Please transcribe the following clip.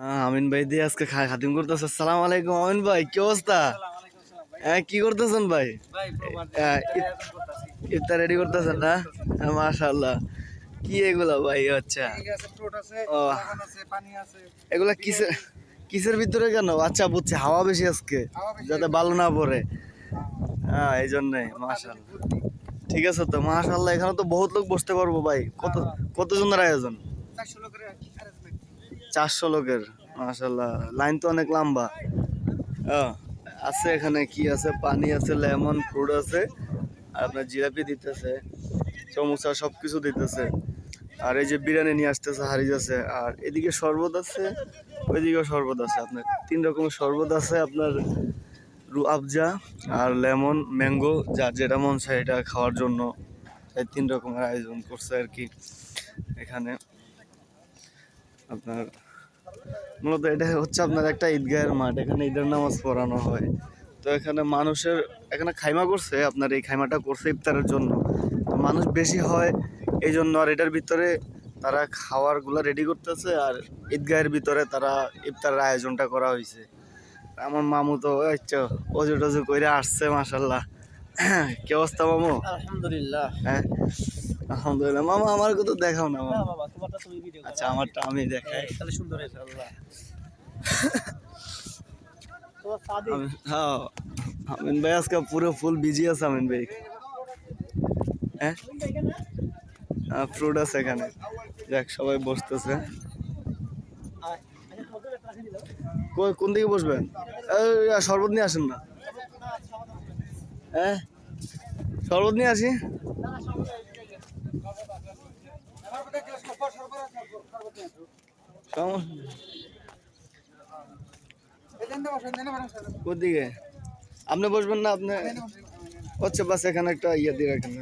হ্যাঁ আমিন ভাই দিয়ে আজকে খাতিম করতেছে। সালাম আলাইকুম আমিন ভাই কি অবস্থা? হ্যাঁ কি করতেছেন ভাই? ইফতার রেডি করতেছেন না? হ্যাঁ, মাশাআল্লাহ। কি এগুলা ভাই আচ্ছা। ও এগুলা কিসের কিসের ভিতরে কেন? আচ্ছা বুঝছি হাওয়া বেশি আজকে যাতে ভালো না পড়ে। হ্যাঁ এই জন্যে মাশাআল্লাহ। ঠিক আছে তো মাশাআল্লাহ এখানে তো বহুত লোক বসতে পারব ভাই। কত কতজনের আয়োজন? চারশো লোকের মাশাল্লাহ লাইন তো অনেক লম্বা। আছে এখানে কি আছে? পানি আছে, লেমন, ফ্রুট আছে, আর আপনার জিলাপি দিতেছে, সমোসা সব কিছু দিতেছে। আর এই যে বিরিয়ানি নিয়ে আসতেছে, হারিজ আছে। আর এদিকে শরবত আছে, ওইদিকেও শরবত আছে আপনার। তিন রকমের শরবত আছে আপনার, রু আফজা আর লেমন, ম্যাঙ্গো যার যেটা মন চায় এটা খাওয়ার জন্য। এই তিন রকমের আয়োজন করছে আর কি এখানে। আপনার মূলত এটা হচ্ছে আপনার একটা ঈদগাহের মাঠ এখানে ঈদের নামাজ পড়ানো হয়। তো এখানে মানুষের এখানে খাইমা করছে আপনার এই খাইমাটা করছে ইফতারের জন্য। তো মানুষ বেশি হয় এই জন্য আর এটার ভিতরে তারা খাওয়ারগুলো রেডি করতেছে আর ঈদগাহের ভিতরে তারা ইফতারের আয়োজনটা করা হয়েছে আমার মামু তো আচ্ছা অজু টজু করে আসছে মাসাল্লাহ কি অবস্থা মামু? আলহামদুলিল্লাহ। হ্যাঁ আলহামদুলিল্লাহ। মামা আমার কথা দেখাও না মামা। তুমি ভিডিও আচ্ছা আমারটা আমি দেখাই। তাহলে সুন্দর হয়েছে আল্লাহ। তোমার সাদি হ্যাঁ আমিন ভাই আজকে পুরো ফুল বিজি আছে আমিন ভাই। হ্যাঁ? ফ্রুট আছে এখানে। যাক সবাই বসতেছে। কোন দিকে বসবেন? শরবত নিয়ে আসেন না। হ্যাঁ? শরবত নিয়ে আসি? সমস্যা কোন দিকে আপনি বসবেন না আপনি হচ্ছে বাস এখানে একটা ইয়ে দিয়ে রাখেন